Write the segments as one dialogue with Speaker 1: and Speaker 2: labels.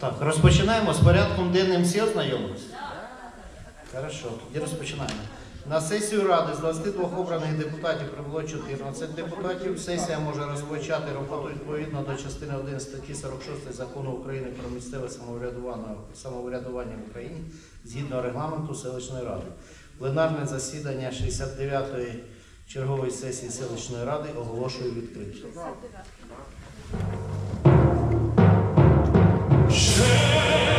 Speaker 1: Так, розпочинаємо з порядком денним всі ознайомилися? Хорошо, тоді розпочинаємо. На сесію Ради з 22 обраних депутатів прибуло 14 депутатів. Сесія може розпочати роботу відповідно до частини 1 статті 46 Закону України про місцеве самоврядування, самоврядування в Україні згідно регламенту селищної ради. Пленарне засідання 69-ї чергової сесії селищної ради оголошую відкритим.
Speaker 2: Ні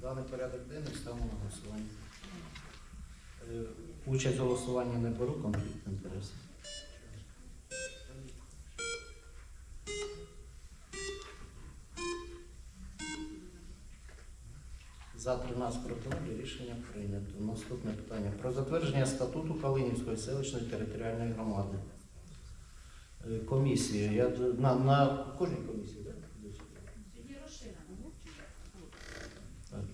Speaker 1: Даний порядок денний ставимо на голосування. Е, Участь в голосуванні не беру, конфлікт інтересів. За 13 проти нуль рішення прийнято. Наступне питання. Про затвердження статуту Калинівської селищної територіальної громади. Комісія. Я на, на кожній комісії, так? Так.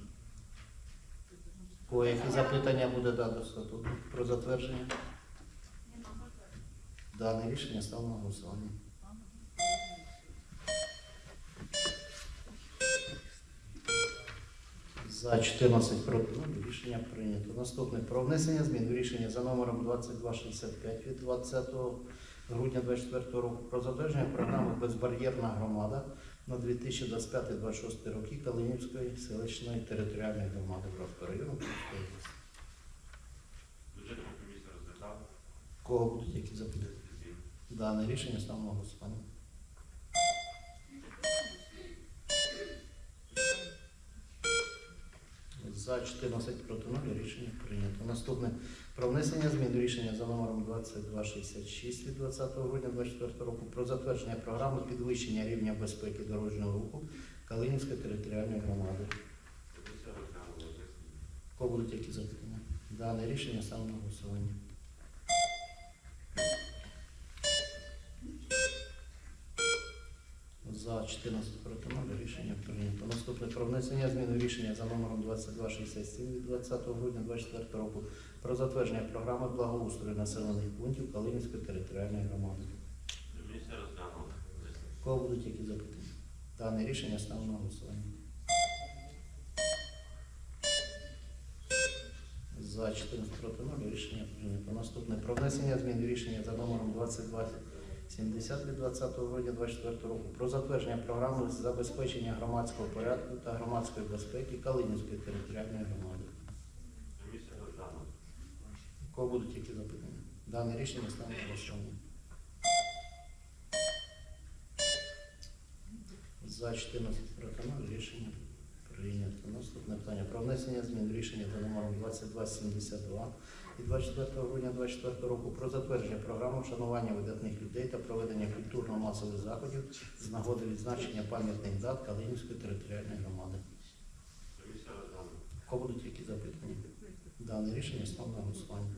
Speaker 1: Кого які запитання буде дати статуту про затвердження? Дане рішення стало на голосування. За 14 проти нуль рішення прийнято. Наступне про внесення змін в рішення за номером 2265 від 20 грудня 2024 року про затвердження програми Безбар'єрна громада на 2025-2026 роки Калинівської селищної територіальної громади Бровського району. Київської області.
Speaker 3: Бюджетна комісія розглядала.
Speaker 1: Кого будуть які запитання? Дане рішення ставимо на голосування. За 14 проти 0 рішення прийнято. Наступне про внесення змін до рішення за номером 2266 від 20 грудня 2024 року про затвердження програми підвищення рівня безпеки дорожнього руху Калинівської територіальної громади. Кого будуть які запитання? Дане рішення саме на голосування. За 14 проти 0 рішення прийнято. Наступне про внесення змін у рішення за номером 2267 від 20 грудня 2024 року про затвердження програми благоустрою населених пунктів Калинівської територіальної громади.
Speaker 3: Комісія розглянула.
Speaker 1: Кого будуть які запитання? Дане рішення ставлю на голосування. За 14 проти 0 рішення прийнято. Наступне про внесення змін рішення за номером 2270 від 20 грудня 2024 року про затвердження програми забезпечення громадського порядку та громадської безпеки Калинівської територіальної громади. У Кого будуть які запитання? Дане рішення стане голосування. За 14 проти рішення прийнято. Наступне питання про внесення змін рішення за номером 2272 від 24 грудня 2024 року про затвердження програми вшанування видатних людей та проведення культурно-масових заходів з нагоди відзначення пам'ятних дат Калинівської територіальної громади. Кого будуть які запитання? Дане рішення став голосування.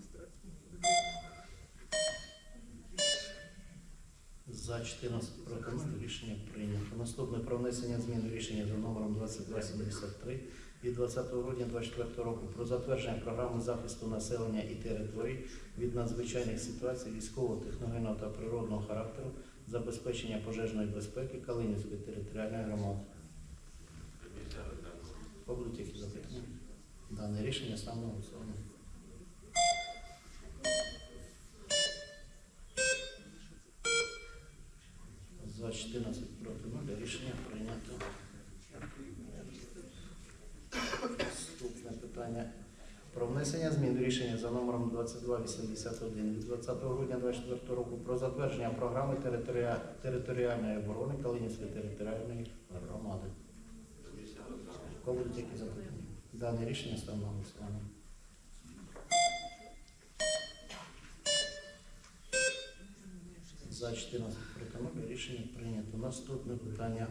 Speaker 1: За 14 проти рішення прийнято. Наступне про внесення змін рішення за номером 2273 від 20 грудня 2024 року про затвердження програми захисту населення і територій від надзвичайних ситуацій військового, техногенного та природного характеру, забезпечення пожежної безпеки Калинівської територіальної громади. Побудуть які запитання? Дане рішення стане на голосування. За 14 проти 0 рішення прийнято. Наступне питання. Про внесення змін до рішення за номером 2281 від 20 грудня 2024 року про затвердження програми територіа- територіальної оборони Калинівської територіальної громади. Кого будуть які запитання? Дане рішення став на голосування. За 14 проти рішення прийнято. Наступне питання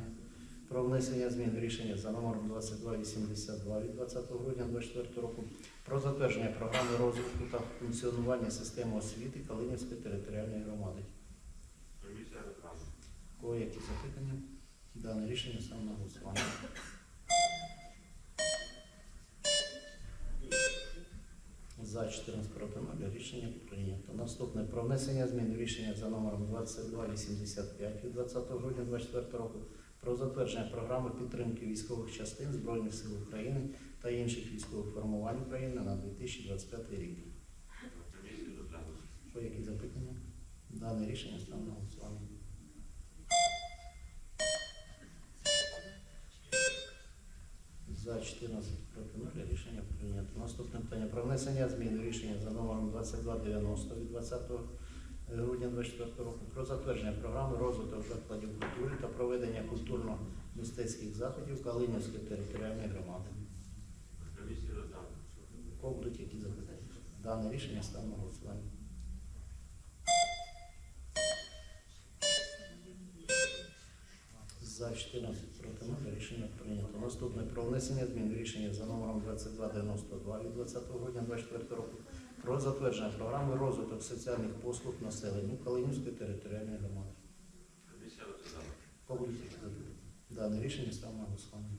Speaker 1: про внесення змін в рішення за номером 2282 від 20 грудня 2024 року про затвердження програми розвитку та функціонування системи освіти Калинівської територіальної громади.
Speaker 3: Комісія.
Speaker 1: Кого які запитання? Дане рішення став на голосування. За 14 проти 0 рішення прийнято. Наступне про внесення змін рішення за номером 2285 від 20 грудня 2024 року про затвердження програми підтримки військових частин Збройних сил України та інших військових формувань України на 2025 рік. По які запитання? Дане рішення став на голосування. За 14 проти 0 рішення прийнято. Наступне питання про внесення змін рішення за номером 2290 від 20 грудня 2024 року про затвердження програми розвитку закладів культури та проведення культурно-мистецьких заходів Калинівської територіальної громади. Кого будуть які запитання? Дане рішення став на голосування. За 14 проти 0 рішення прийнято. Наступне про внесення змін рішення за номером 2292 від 20 грудня 2024 року про затвердження програми розвиток соціальних послуг населенню Калинівської територіальної громади. Дане рішення став на голосування.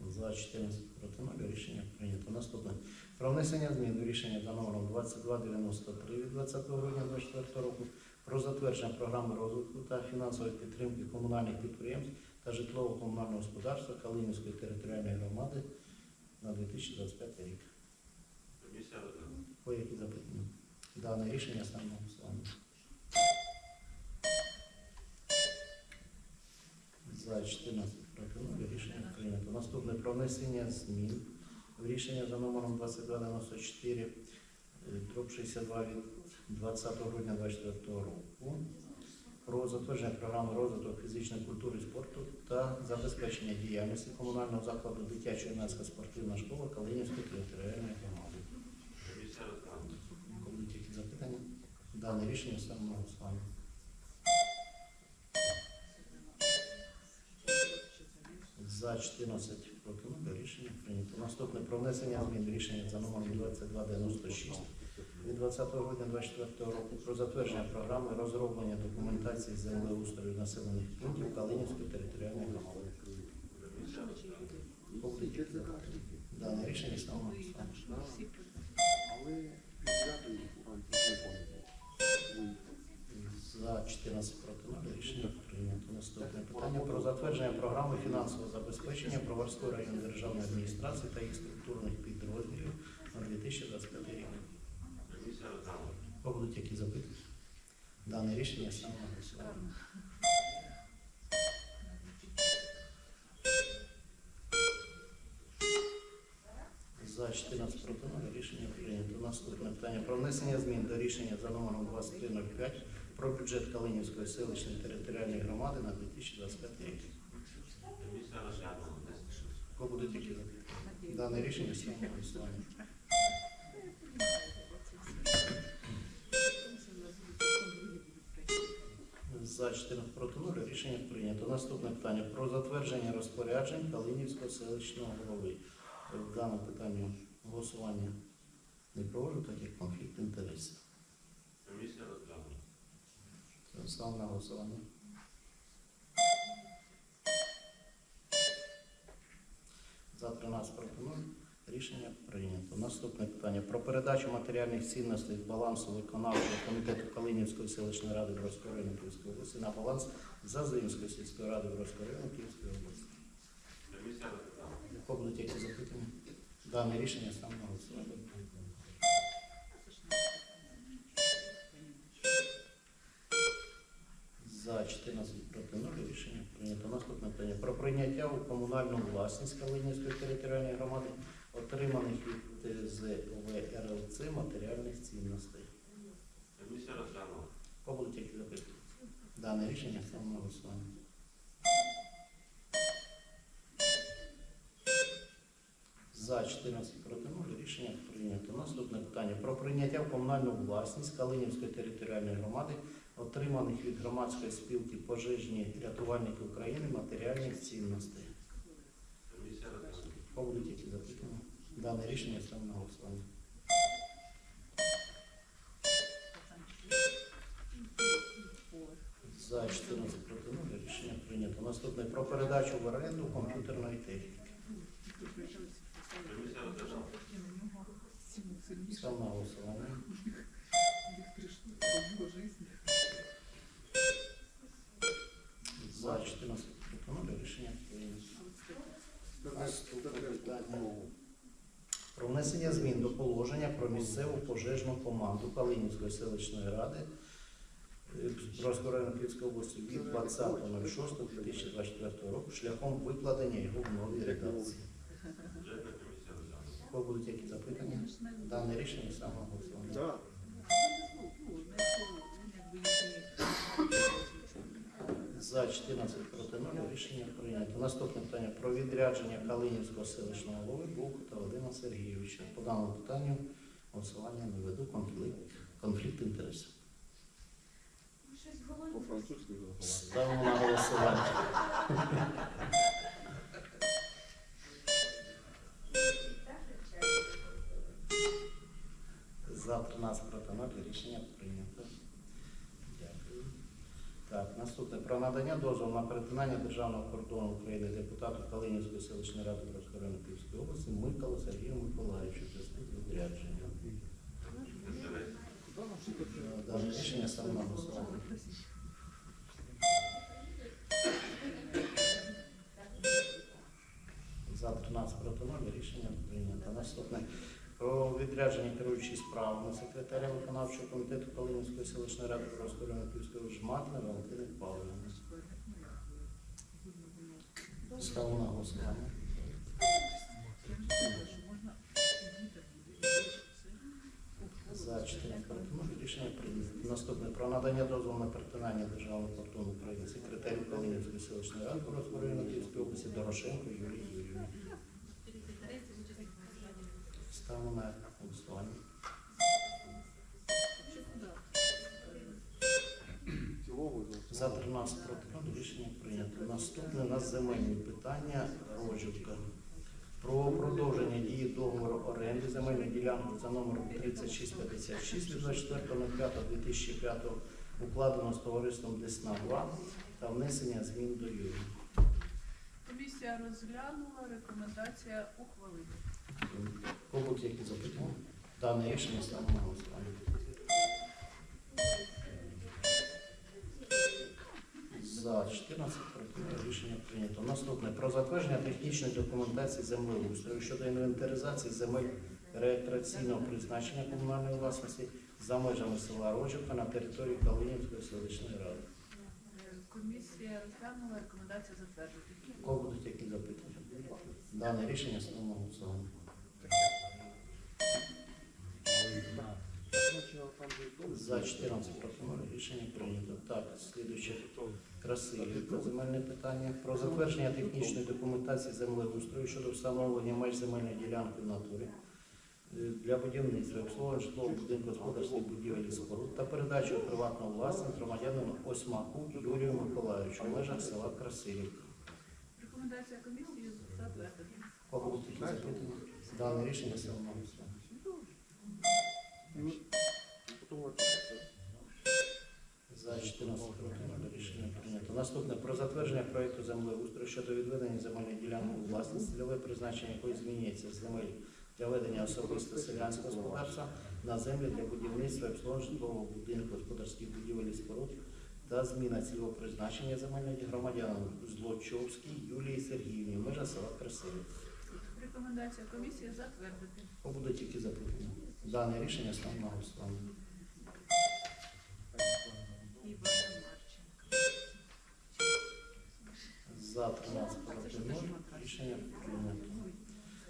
Speaker 1: За 14 проти 0 рішення прийнято. Наступне. Про внесення змін до рішення за номером 2293 від 20 грудня 2024 року про затвердження програми розвитку та фінансової підтримки комунальних підприємств та житлово-комунального господарства Калинівської територіальної громади на 2025 рік. По які запитання? Дане рішення на голосування. За 14 проти рішення прийнято. Наступне про внесення змін в рішення за номером 2294 е, дроб 62 від 20 грудня 2024 року про затвердження програми розвиток фізичної культури і спорту та забезпечення діяльності комунального закладу дитячо-юнацька спортивна школа Калинівської територіальної громади. Коли тільки запитання, дане рішення ставимо на голосування. За 14 років рішення прийнято. Наступне про внесення змін рішення за номером 2296 від 20 грудня 2024 року про затвердження програми розроблення документації землеустрою населених пунктів Калинівської територіальної громади. Дане рішення
Speaker 4: пам'ятаю.
Speaker 1: За 14 проти рішення прийнято. Наступне питання про затвердження програми фінансового забезпечення Броварської районної державної адміністрації та їх структурних підрозділів на 2025 рік. Будуть які запитання? Дане рішення саме голосування. За 14 проти 0 рішення прийнято. Наступне питання про внесення змін до рішення за номером 2305 про бюджет Калинівської селищної територіальної громади на 2025 рік. Кого будуть які запитання? Дане рішення саме голосування. За 14 проти 0 рішення прийнято. Наступне питання про затвердження розпоряджень Калинівського селищного голови. В даному питанні голосування не проводжу, так як конфлікт інтересів.
Speaker 3: Комісія розглянула.
Speaker 1: Став на голосування. За 13 проти 0 рішення прийнято. Наступне питання про передачу матеріальних цінностей з балансу виконавчого комітету Калинівської селищної ради Бровської району Київської області на баланс Зазимської сільської ради Бровської району Київської області. Яко будуть які запитання? Дане рішення саме голосування. За 14 проти 0 рішення прийнято. Наступне питання про прийняття у комунальну власність Калинівської територіальної громади отриманих від ТЗВРЛЦ матеріальних цінностей.
Speaker 3: Комісія розглянула.
Speaker 1: Будуть які запитання? Дане рішення саме на голосування. За 14 проти 0 рішення прийнято. Наступне питання про прийняття в комунальну власність Калинівської територіальної громади, отриманих від громадської спілки пожежні рятувальники України матеріальних цінностей. Будуть які запитання? Дане рішення ставимо на голосування. За 14 проти 0 рішення прийнято. Наступне про передачу в оренду комп'ютерної техніки.
Speaker 3: Комісія
Speaker 1: на голосування. За 14 проти 0 рішення прийнято. Наступне питання. Про внесення змін до положення про місцеву пожежну команду Калинівської селищної ради е, району Київської області від 20.06.2024 року шляхом викладення його в новій редакції. Будуть які запитання? Дане рішення саме голосування. За 14 проти 0 рішення прийнято. Наступне питання про відрядження Калинівського селищного голови Бухта Вадима Сергійовича. По даному питанню голосування не веду конфлікт, конфлікт інтересів. Ставимо на голосування. За 13 проти 0 рішення прийнято. Дякую. Так, наступне про надання дозволу на перетинання державного кордону України депутату Калинівської селищної ради району Київської області Микола Сергію Миколаївичу в зв'язку з відрядженням. Е, Дане рішення саме на голосування. За 13 проти 0 рішення прийнято. Наступне про відрядження керуючої справами секретаря виконавчого комітету Калинівської селищної ради Бровської району Київської області Жматина Валентини Павлівни. Ставимо на голосування. За 14 проти рішення прийнято. Наступне про надання дозволу на перетинання державного кордону України секретарю Калинівської селищної ради Бровської району Київської області Дорошенко Юрій Юрійовні. На голосування.
Speaker 4: В за
Speaker 1: За 13 проти рішення прийнято. Наступне у нас земельні питання Рожівка. Про продовження дії договору оренди земельної ділянки за номером 3656 від 24.05.2005 укладено з товариством Десна 2 та внесення змін до ЮРІ.
Speaker 5: Комісія розглянула, рекомендація ухвалити.
Speaker 1: Побут які запитання? Дане рішення ставимо на голосування. За 14 проти рішення прийнято. Наступне про затвердження технічної документації землеустрою щодо інвентаризації земель рекреаційного призначення комунальної власності за межами села Рожівка на території Калинівської селищної ради.
Speaker 5: Комісія розглянула, рекомендація затвердити.
Speaker 1: Кого будуть які запитання? Дане рішення ставимо на голосування.
Speaker 4: Значить, там же дом.
Speaker 1: За 14 проти 0 рішення прийнято. Так, слідуюче Красилівка. Земельне питання про затвердження технічної документації землеустрою щодо встановлення меж земельної ділянки в натурі е, для будівництва обслуговування житлового будинку господарських будівель і споруд та передачу у приватну власність громадянину Осьмаку Юрію Миколаївичу в межах села Красилівка.
Speaker 5: Рекомендація комісії затвердити.
Speaker 1: Кого будуть такі запитання? Дане рішення ставимо на За 14 проти 0 рішення прийнято. Наступне про затвердження проекту землеустрою щодо відведення земельної ділянки у власність, цільове призначення якої змінюється земель для ведення особисто селянського господарства на землі для будівництва і обслуговування житлового будинку, господарських будівель і споруд та зміна цільового призначення земельної громадянам Злочовській Юлії Сергіївні, межа села Красилів.
Speaker 5: Рекомендація комісії затвердити.
Speaker 1: Будуть тільки запитання. Дане рішення стане на голосування. За 13 проти 0 рішення прийнято.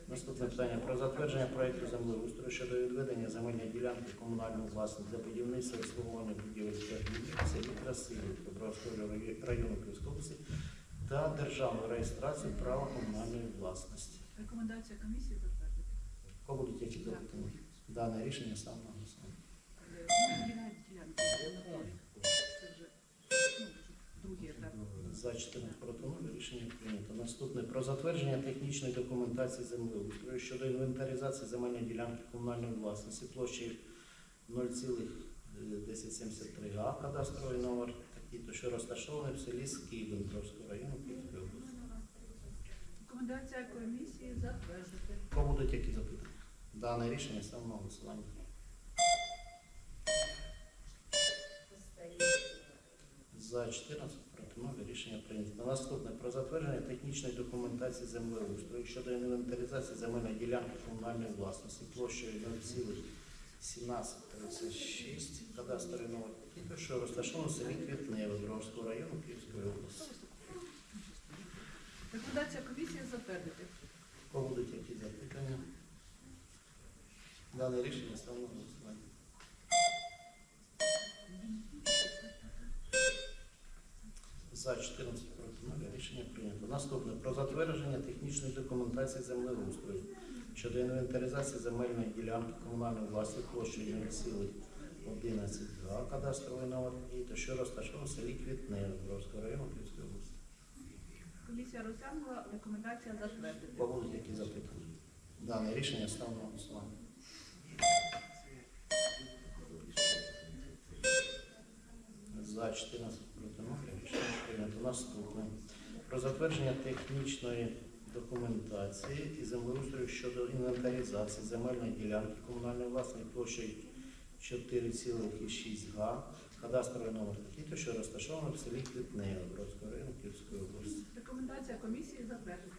Speaker 1: Наступне питання про затвердження проекту землеустрою щодо відведення земельної ділянки комунальної власності для будівництва і обслуговування будівель в селі Красилів Дубровського району Київської та державну реєстрацію права комунальної власності.
Speaker 5: Рекомендація комісії затвердити.
Speaker 1: Кого будуть які запитання? Дане рішення сам на голосування.
Speaker 5: Е, ну, ділянки, ділянки, Анатолій. Це вже ну, другий етап.
Speaker 1: За 14 проти 0 рішення прийнято. Наступне про затвердження технічної документації землеустрою щодо інвентаризації земельної ділянки комунальної власності площею 0,1073 га, кадастровий номер такий, то що розташований в селі Дніпровського району Київської області.
Speaker 5: Рекомендація комісії затвердити.
Speaker 1: Кого будуть які запитання? Дане рішення ставимо на голосування. За 14 0 рішення прийнято. Наступне про затвердження технічної документації землеустрою щодо інвентаризації земельної ділянки комунальної власності площею 0,1736 кадастровий номер що розташовано в селі Квітневе Бровського району Київської області.
Speaker 5: Рекомендація комісії затвердити.
Speaker 1: Кого будуть які запитання? Дане рішення ставимо на голосування. За 14 проти 0 рішення прийнято. Наступне про затвердження технічної документації землеустрою щодо інвентаризації земельної ділянки комунальної власності площею 0,11 га, кадастровий номер і то що розташовано в селі Квітневе Бровського району Київської області.
Speaker 5: Комісія розглянула, рекомендація затвердити.
Speaker 1: Кого які запитання? Дане рішення ставимо на голосування. За 14 проти 0 рішення прийнято. Наступне. Про затвердження технічної документації і землеустрою щодо інвентаризації земельної ділянки комунальної власної площею 4,6 га, кадастровий номер такий, то що розташовано в селі Квітневе Бродського району Київської області.
Speaker 5: Рекомендація комісії затвердити.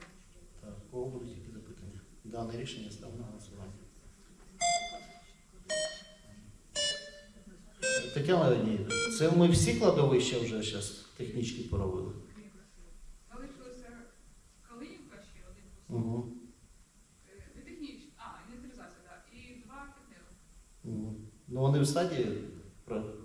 Speaker 1: Так, кого будуть які запитання? Дане рішення ставимо на голосування. Тетяна Леонідівна, це ми всі кладовища вже зараз технічки поробили?
Speaker 6: Залишилося Калинівка ще один.
Speaker 1: Угу.
Speaker 6: Не технічний, а, інвентаризація, так. І два.
Speaker 1: Угу. Ну вони в стадії. Хорошо.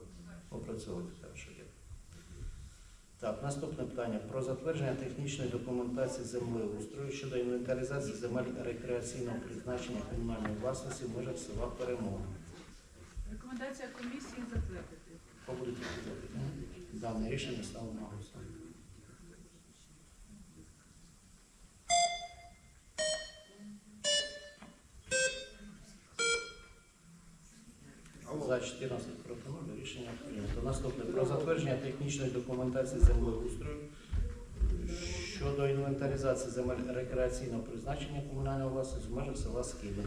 Speaker 1: Так, наступне питання про затвердження технічної документації землеустрою щодо інвентаризації земель рекреаційного призначення комунальної власності в межах села Перемога.
Speaker 5: Рекомендація комісії затвердити.
Speaker 1: Кого будуть? Дане рішення ставимо на голосування. За 14 проти 0 рішення прийнято. Наступне про затвердження технічної документації землеустрою щодо інвентаризації земель рекреаційного призначення комунальної власності в межах села Скиди.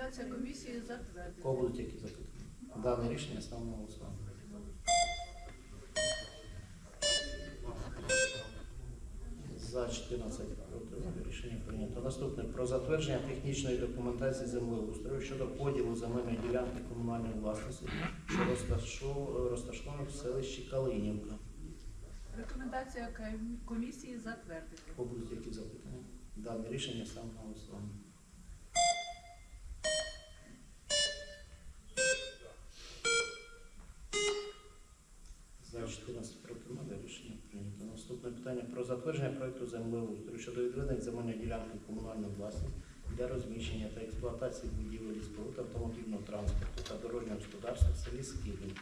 Speaker 5: Рекомендація комісії затвердити.
Speaker 1: Кого будуть які запитання? Дане рішення ставимо на голосування. За 14 проти рішення прийнято. Наступне про затвердження технічної документації землеустрою щодо поділу земельної ділянки комунальної власності, що розташов- розташована в селищі Калинівка.
Speaker 5: Рекомендація комісії затвердити.
Speaker 1: Кого будуть які запитання? Дане рішення на голосування. За 14 проти 0 рішення прийнято. Наступне питання про затвердження проекту землеустрою щодо відведення земельної ділянки комунальної власності для розміщення та експлуатації будівель споруд автомобільного транспорту та дорожнього господарства в селі Скибін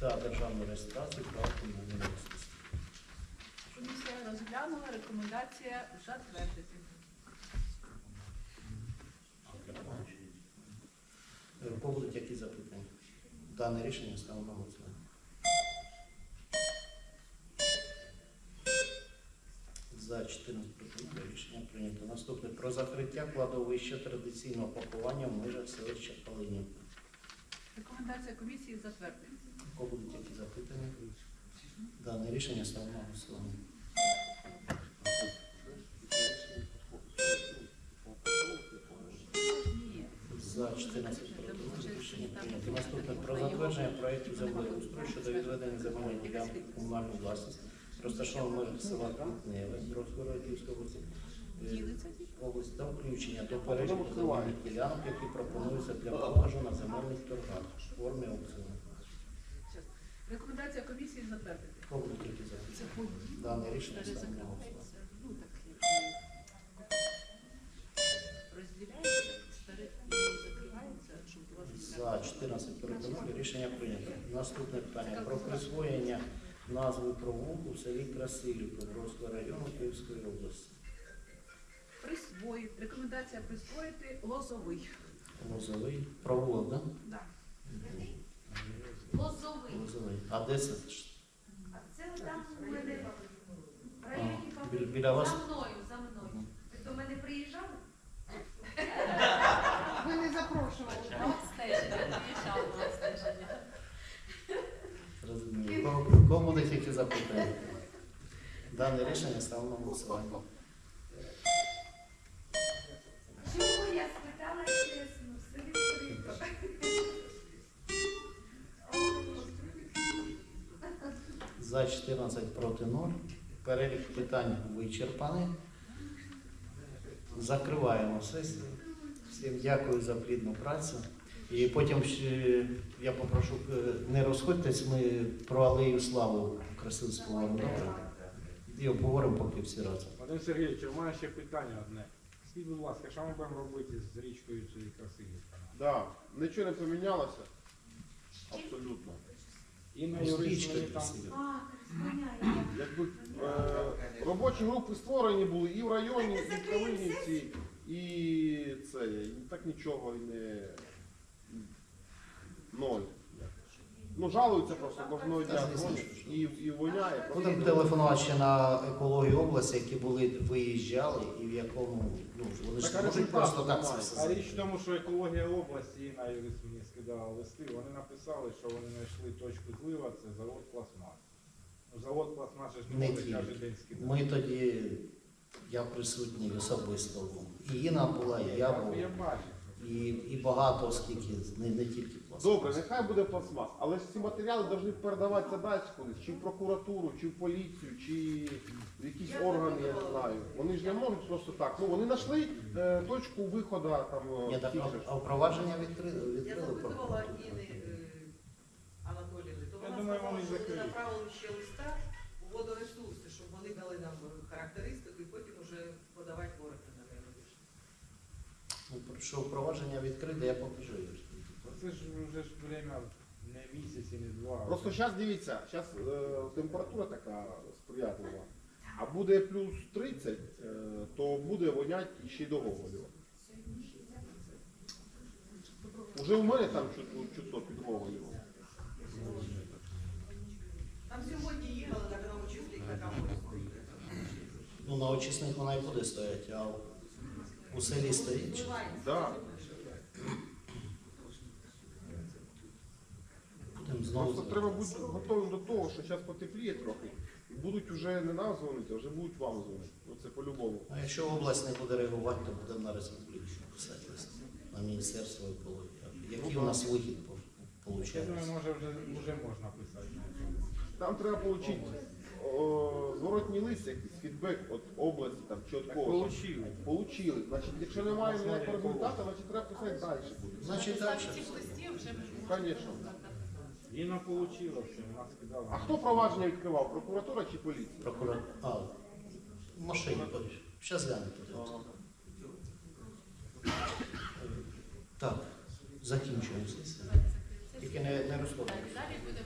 Speaker 1: та державну реєстрацію права комунальної власності.
Speaker 5: Комісія розглянула, рекомендація затвердити.
Speaker 1: Е, будуть які запитання? Дане рішення ставимо на голосування. За 14 проти рішення прийнято. Наступне про закриття кладовища традиційного пакування в межах селища Калинівка.
Speaker 5: Рекомендація комісії затвердити.
Speaker 1: У кого будуть які запитання? Дане рішення ставимо на голосування. За 14 проти рішення прийнято. Наступне про затвердження проєкту землеустрою щодо відведення земельної ділянки в комунальну розташованого в межах села Кутневе, Дроздгородівської області, е, область та включення до переліку земельних ділянок, які пропонуються для продажу на земельних торгах в формі аукціону.
Speaker 5: Рекомендація комісії затвердити.
Speaker 1: Які запитання?
Speaker 5: Це.
Speaker 1: Дане рішення ставимо на голосування.
Speaker 5: Ну
Speaker 1: За 14 проти 0 рішення прийнято. Наступне питання про присвоєння назви провулку в селі Красилів Бровського району Київської області.
Speaker 5: присвоїти. Рекомендація присвоїти лозовий.
Speaker 1: Лозовий провулок, да?
Speaker 5: Да.
Speaker 7: Лозовий.
Speaker 1: Лозовий. А де це?
Speaker 7: А це там у мене в районі
Speaker 1: біля вас?
Speaker 7: За мною, за мною. Ви до мене приїжджали?
Speaker 5: Ви не запрошували.
Speaker 1: Кого будуть які запитання? Дане рішення ставимо на голосування.
Speaker 7: Чого я спитала чесно? Все відкрито.
Speaker 1: За 14 проти 0. Перелік питань вичерпаний. Закриваємо сесію. Всім дякую за плідну працю. І потім ще я попрошу, е, не розходьтесь, ми про алею славу красиву поговоримо. Добре? І обговоримо, поки всі разом.
Speaker 4: Вадим Сергійович, у мене ще питання одне. Скажіть, будь ласка, що ми будемо робити з річкою цією Красилівка?
Speaker 8: Да, нічого не помінялося. Абсолютно.
Speaker 4: І на мені там.
Speaker 8: Якби е, робочі групи створені були і в районі, і в Калинівці, і це, і так нічого і не ноль. Ну, жалуються просто кожного дня дзвонять і, і воняє.
Speaker 1: Будемо телефонувати ще на екологію області, які були виїжджали, і в якому ну вони ж не можуть просто так це все.
Speaker 4: А
Speaker 1: зробити.
Speaker 4: річ в тому, що екологія області і на юрист мені скидала листи, вони написали, що вони знайшли точку злива, це завод пластмас. Ну, завод пластмас же ж
Speaker 1: Не
Speaker 4: не може
Speaker 1: тільки.
Speaker 4: день скидати.
Speaker 1: Ми тоді, я присутній особисто був. І Інна була, і я був,
Speaker 4: Я бачу.
Speaker 1: і, і багато, оскільки не, не тільки пластмас.
Speaker 8: Добре, нехай буде пластмас, але ж ці матеріали повинні передаватися далі кудись, чи в прокуратуру, чи в поліцію, чи в якісь органи, я не знаю. Вони ж не можуть просто так. Ну вони знайшли е, точку виходу там. е,
Speaker 1: Ні, так,
Speaker 8: тих
Speaker 1: а,
Speaker 8: же ж.
Speaker 1: а впровадження відкрили,
Speaker 9: Я
Speaker 1: відкрили
Speaker 9: запитувала
Speaker 1: прокуратуру.
Speaker 9: Інни е, Анатоліївни, то
Speaker 4: Я
Speaker 9: вона
Speaker 4: думаю,
Speaker 9: сказала,
Speaker 4: вони
Speaker 9: що вони
Speaker 4: закриють.
Speaker 9: направили ще листа у водоресурси, щоб вони дали нам характеристику і потім вже подавати в органи, напевно.
Speaker 1: Ну, що впровадження відкрите, я покажу. Юрій.
Speaker 4: Це ж вже ж время Не місяць і не два.
Speaker 8: Просто зараз дивіться, зараз температура така сприятлива, а буде плюс 30, е, то буде вонять ще й до Гоголєва. Уже у мене там чутно, чутно під Гоголєвом.
Speaker 9: Там сьогодні їхали так на очисник на камеру.
Speaker 1: Ну, на очисних вона і буде стояти, а у селі стоїть. чи?
Speaker 8: Да.
Speaker 1: Знову.
Speaker 8: Просто треба бути готовим до того, що зараз потепліє трохи. І будуть вже не нам дзвонити, а вже будуть вам дзвонити. Ну це по-любому.
Speaker 1: А якщо область не буде реагувати, то будемо на республіку писати лист, на міністерство екології. Який у нас вихід виходить?
Speaker 4: Я думаю, може вже, вже можна писати.
Speaker 8: Там треба отримати зворотній лист, якийсь фідбек від області там, чи від когось.
Speaker 4: Получили.
Speaker 8: Получили. Значить, якщо немає ніякого результату, значить треба писати далі буде.
Speaker 1: Значить, далі.
Speaker 6: Цих листів вже
Speaker 8: Звісно.
Speaker 4: Віно отримала, що вона скидала.
Speaker 8: А хто провадження відкривав? Прокуратура чи поліція?
Speaker 1: Прокурор. А, в машині подивись. Зараз глянемо подивимося. Так, закінчуємо сесію. Тільки не, не розходимося.
Speaker 5: Далі буде